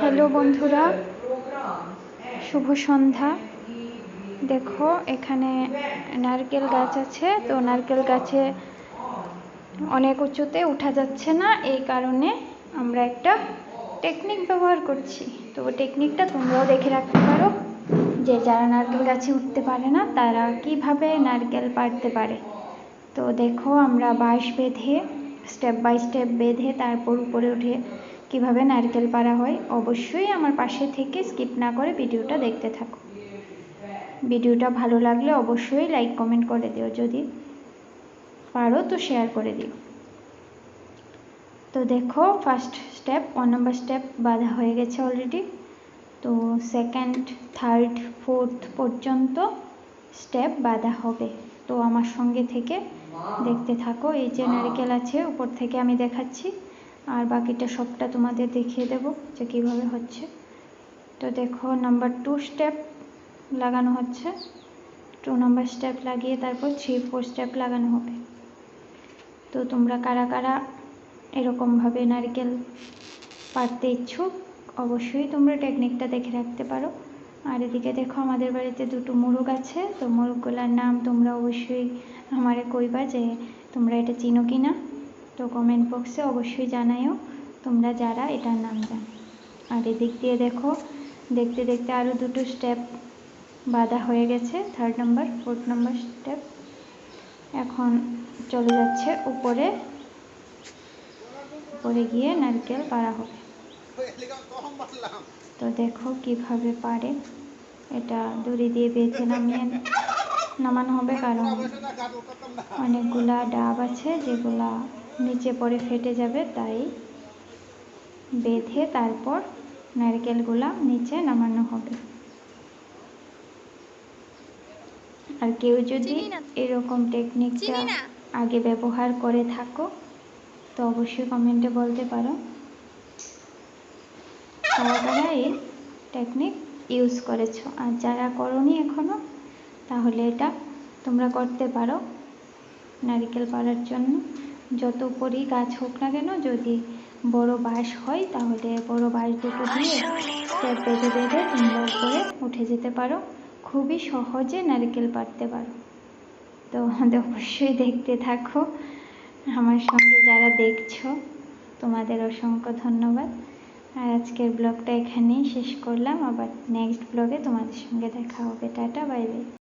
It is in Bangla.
হ্যালো বন্ধুরা, শুভ সন্ধ্যা। দেখো, এখানে নারকেল গাছ আছে, তো নারকেল গাছে অনেক উঁচুতে উঠা যাচ্ছে না, এই কারণে আমরা একটা টেকনিক ব্যবহার করছি। তো টেকনিকটা তোমরাও দেখে রাখতে পারো, যে যারা নারকেল গাছে উঠতে পারে না, তারা কীভাবে নারকেল পাড়তে পারে। তো দেখো, আমরা বাঁশ বেঁধে স্টেপ বাই স্টেপ বেঁধে, তারপর উপরে উঠে কীভাবে নারকেল পাড়া হয়, অবশ্যই আমার পাশে থেকে স্কিপ না করে ভিডিওটা দেখতে থাকো। ভিডিওটা ভালো লাগলে অবশ্যই লাইক কমেন্ট করে দিও যদি পারো তো শেয়ার করে দিও। তো দেখো first step one number step বাঁধা হয়ে গেছে অলরেডি তো সেকেন্ড থার্ড ফোর্থ পর্যন্ত স্টেপ বাঁধা হবে। তো আমার সঙ্গে থেকে দেখতে থাকো, এই যে নারকেল আছে, উপর থেকে আমি দেখাচ্ছি। আর বাকিটা সবটা তোমাদের দেখিয়ে দেব যে কীভাবে হচ্ছে। তো দেখো নাম্বার টু স্টেপ লাগানো হচ্ছে। টু নাম্বার স্টেপ লাগিয়ে তারপর থ্রি ফোর স্টেপ লাগানো হবে। তো তোমরা কারা কারা এরকমভাবে নারকেল পারতে ইচ্ছুক, অবশ্যই তোমরা টেকনিকটা দেখে রাখতে পারো। আর এদিকে দেখো, আমাদের বাড়িতে দুটো মুরগ আছে। তো মুরগগুলার নাম তোমরা অবশ্যই আমারে কইবা যে তোমরা এটা চিনো কি না তো কমেন্ট বক্সে অবশ্যই জানাইও তোমরা যারা এটার নাম জানো। আর এদিক দিয়ে দেখো, দেখতে দেখতে আরও দুটো স্টেপ বাঁধা হয়ে গেছে। Third number fourth number step এখন চলে যাচ্ছে উপরে। উপরে গিয়ে নারকেল পাড়া হবে। তো দেখো কীভাবে পারে। এটা দড়ি দিয়ে বেঁধে নামিয়ে নামানো হবে, কারণ অনেকগুলা ডাব আছে যেগুলা নিচে পড়ে ফেটে যাবে তাই বেঁধে তারপর নারকেলগুলা নিচে নামানো হবে। আর কেউ যদি এরকম টেকনিকটা আগে ব্যবহার করে থাকো তো অবশ্যই কমেন্টে বলতে পারো। তারা তারা এই টেকনিক ইউজ করেছ। আর যারা করনি এখনও তাহলে এটা তোমরা করতে পারো নারিকেল পাড়ার জন্য। যত উপরই গাছ হোক না কেন যদি বড় বাঁশ হয় তাহলে বড় বাঁশ দুটো দিয়ে স্টেপ বেঁধে বেঁধে তোমরা উপরে উঠে যেতে পারো। খুবই সহজে নারকেল পাড়তে পারো। তো আমাদের অবশ্যই দেখতে থাকো। আমার সঙ্গে যারা দেখছ তোমাদের অসংখ্য ধন্যবাদ। আর আজকের ব্লগটা এখানেই শেষ করলাম। আবার নেক্সট ব্লগে তোমাদের সঙ্গে দেখা হবে। Tata bye bye.